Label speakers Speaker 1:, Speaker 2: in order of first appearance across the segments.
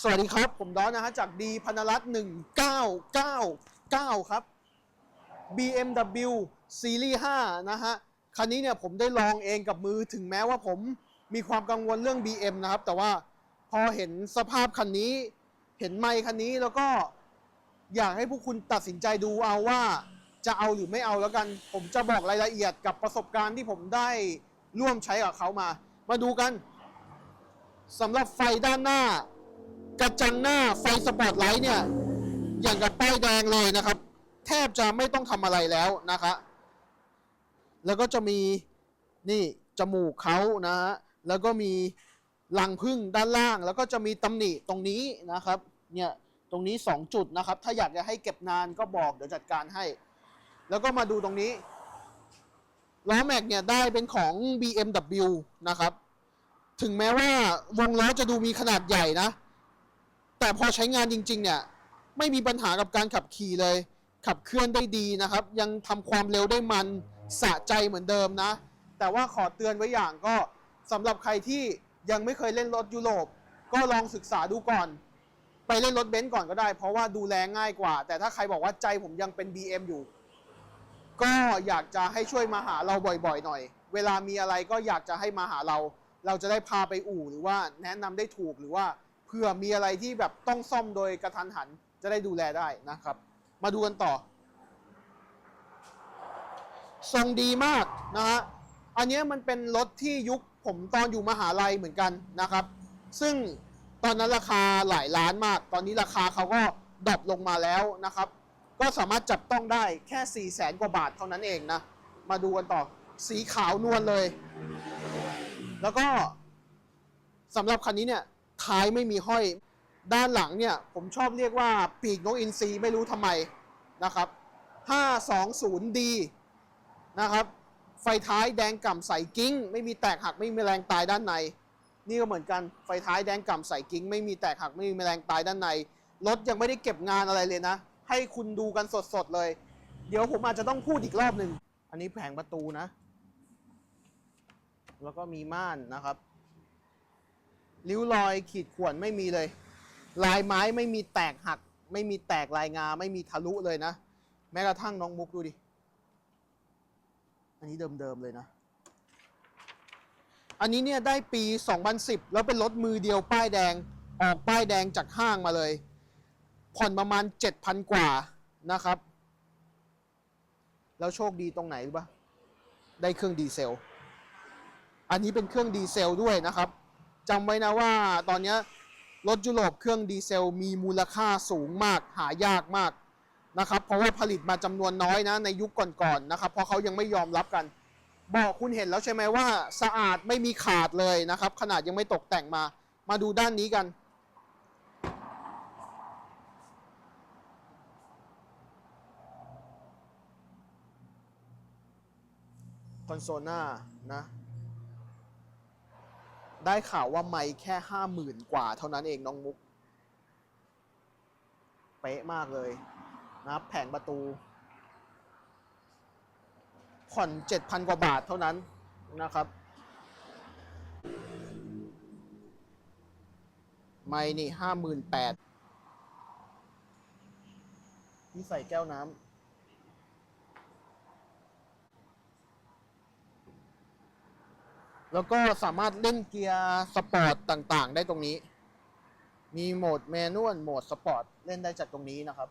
Speaker 1: สวัสดีครับ ผมดอนนะฮะจากดีพนรัตน์1999 ครับ BMW ซีรีส์5นะฮะ คันนี้เนี่ยผมได้ลองเองกับมือถึงแม้ว่าผมมีความกังวลเรื่อง BM นะครับ แต่ว่าพอเห็นสภาพคันนี้ เห็นไมค์คันนี้แล้วก็อยากให้พวกคุณตัดสินใจดูเอาว่าจะเอาหรือไม่เอาแล้วกัน ผมจะบอกรายละเอียดกับประสบการณ์ที่ผมได้ร่วมใช้กับเขามา มาดูกันสำหรับไฟด้านหน้า กระจังหน้าไฟสปอตไลท์เนี่ย อย่างกับป้ายแดงเลยนะครับ แทบจะไม่ต้องทำอะไรแล้วนะคะ แล้วก็จะมีนี่จมูกเขานะฮะแล้วก็มีรังพึ่งด้านล่าง แล้วก็จะมีตำหนิตรงนี้นะครับ เนี่ยตรงนี้ 2 จุดนะครับ ถ้าอยากจะให้เก็บนานก็บอกเดี๋ยวจัดการให้ แล้วก็มาดูตรงนี้ล้อแม็กเนี่ยได้เป็นของ BMW นะครับ ถึงแม้ว่าวงล้อจะดูมีขนาดใหญ่นะ แต่พอใช้งานจริง ๆ เนี่ย ไม่มีปัญหากับการขับขี่เลย ขับเคลื่อนได้ดีนะครับ ยังทำความเร็วได้มันสะใจเหมือนเดิมนะ แต่ว่าขอเตือนไว้อย่างก็สำหรับใครที่ยังไม่เคยเล่นรถยุโรป ก็ลองศึกษาดูก่อน ไปเล่นรถเบนซ์ก่อนก็ได้ เพราะว่าดูแลง่ายกว่า แต่ถ้าใครบอกว่าใจผมยังเป็น BM อยู่ ก็อยากจะให้ช่วยมาหาเราบ่อยๆ หน่อย เวลามีอะไรก็อยากจะให้มาหาเรา เราจะได้พาไปอู่หรือว่าแนะนำได้ถูกหรือว่า ผื่อมีอะไรที่แบบต้องซ่อมโดยกระทันหันจะได้ดูแลได้นะครับ มาดูกันต่อ ทรงดีมากนะฮะอันเนี้ยมันเป็นรถที่ยุคผมตอนอยู่มหาลัยเหมือนกันนะครับ ซึ่งตอนนั้นราคาหลายล้านมาก ตอนนี้ราคาเขาก็ดรอปลงมาแล้วนะครับ ก็สามารถจับต้องได้แค่4 0 0แสนกว่าบาทเท่านั้นเองนะ มาดูกันต่อ สีขาวนวลเลย แล้วก็สำหรับคันนี้เนี่ย ท้ายไม่มีห้อย ด้านหลังเนี่ยผมชอบเรียกว่าปีกนกอินทรีไม่รู้ทำไมนะครับ 520D นะครับ ไฟท้ายแดงก่ำใสกิ้ง ไม่มีแตกหักไม่มีแมลงตายด้านใน นี่ก็เหมือนกันไฟท้ายแดงก่ำใสกิ้ง ไม่มีแตกหักไม่มีแมลงตายด้านในรถยังไม่ได้เก็บงานอะไรเลยนะ ให้คุณดูกันสดๆเลย เดี๋ยวผมอาจจะต้องพูดอีกรอบหนึ่งอันนี้แผงประตูนะ แล้วก็มีม่านนะครับ ริ้วรอยขีดข่วนไม่มีเลย ลายไม้ไม่มีแตกหัก ไม่มีแตกลายงา ไม่มีทะลุเลยนะ แม้กระทั่งน้องมุกดูดิ อันนี้เดิมๆเลยนะ อันนี้เนี่ยได้ปี 2010 แล้วเป็นรถมือเดียวป้ายแดงออกป้ายแดงจากห้างมาเลย ผ่อนประมาณ 7,000 กว่านะครับ แล้วโชคดีตรงไหนรู้ปะได้เครื่องดีเซล อันนี้เป็นเครื่องดีเซลด้วยนะครับ จำไว้นะว่าตอนนี้รถยุโรปเครื่องดีเซลมีมูลค่าสูงมากหายากมากนะครับ เพราะว่าผลิตมาจำนวนน้อยนะในยุคก่อนๆนะครับ เพราะเขายังไม่ยอมรับกันบอกคุณเห็นแล้วใช่ไหมว่าสะอาดไม่มีขาดเลยนะครับ ขนาดยังไม่ตกแต่งมา มาดูด้านนี้กันคอนโซลหน้านะ ได้ข่าวว่าไม่แค่ห้าหมื่นกว่าเท่านั้นเองน้องมุก เป๊ะมากเลยนะครับแผงประตู ผ่อนเจ็ดพันกว่าบาทเท่านั้นนะครับ ไม่นี่ห้าหมื่นแปดนี่ใส่แก้วน้ำ แล้วก็สามารถเล่นเกียร์สปอร์ตต่างๆ ได้ตรงนี้ มีโหมดแมนนวลโหมดสปอร์ตเล่นได้จากตรงนี้นะครับ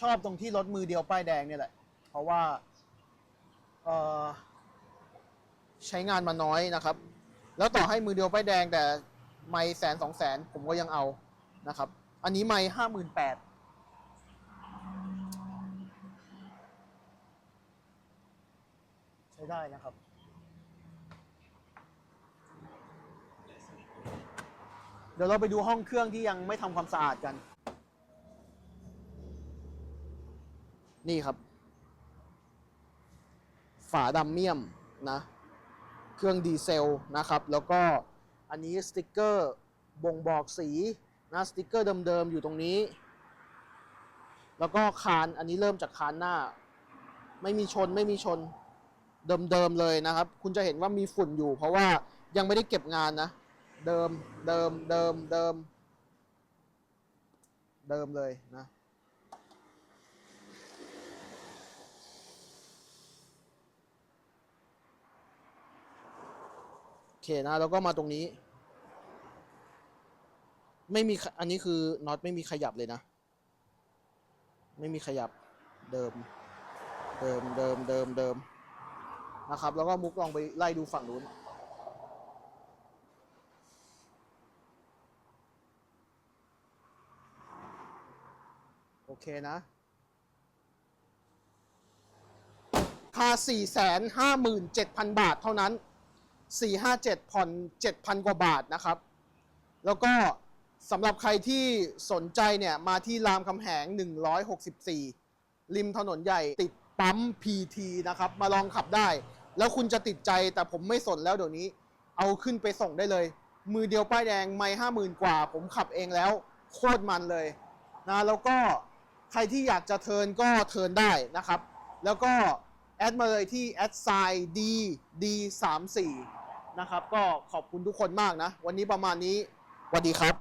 Speaker 1: ชอบตรงที่รถมือเดียวป้ายแดงเนี่ยแหละ เพราะว่าใช้งานมาน้อยนะครับ แล้วต่อให้มือเดียวป้ายแดงแต่ไม่แสนสองแสนผมก็ยังเอานะครับ อันนี้ไม่ห้าหมื่นแปด ช้ได้นะครับ เดี๋ยวเราไปดูห้องเครื่องที่ยังไม่ทำความสะอาดกัน นี่ครับ ฝาดำเมียมนะ เครื่องดีเซลนะครับ แล้วก็อันนี้สติกเกอร์บ่งบอกสีนะสติกเกอร์เดิมๆอยู่ตรงนี้ แล้วก็คานอันนี้เริ่มจากคานหน้า ไม่มีชนไม่มีชน เดิมๆเลยนะครับ คุณจะเห็นว่ามีฝุ่นอยู่ เพราะว่ายังไม่ได้เก็บงานนะ เดิมเดิมเดิมเดิม เดิมเลยนะโอเคนะแล้วก็มาตรงนี้ ไม่มีอันนี้คือน็อตไม่มีขยับเลยนะ ไม่มีขยับเดิม เดิมเดิมเดิมเดิม นะครับแล้วก็มุกลองไปไล่ดูฝั่งนู้นโอเคนะค่า457,000 บาทเท่านั้น 457ผ่อน 7,000 กว่าบาทนะครับ แล้วก็สำหรับใครที่สนใจเนี่ย มาที่รามคำแหง 164 ริมถนนใหญ่ติดปั๊ม PT นะครับ มาลองขับได้ แล้วคุณจะติดใจแต่ผมไม่สนแล้วเดี๋ยวนี้ เอาขึ้นไปส่งได้เลย มือเดียวป้ายแดงไม่ห้าหมื่นกว่า ผมขับเองแล้ว โคตรมันเลยนะแล้วก็ใครที่อยากจะเทิร์นก็เทิร์นได้นะครับ แล้วก็แอดมาเลยที่แอดไซดีดีสามสี่นะครับ ก็ขอบคุณทุกคนมากนะ วันนี้ประมาณนี้สวัสดีครับ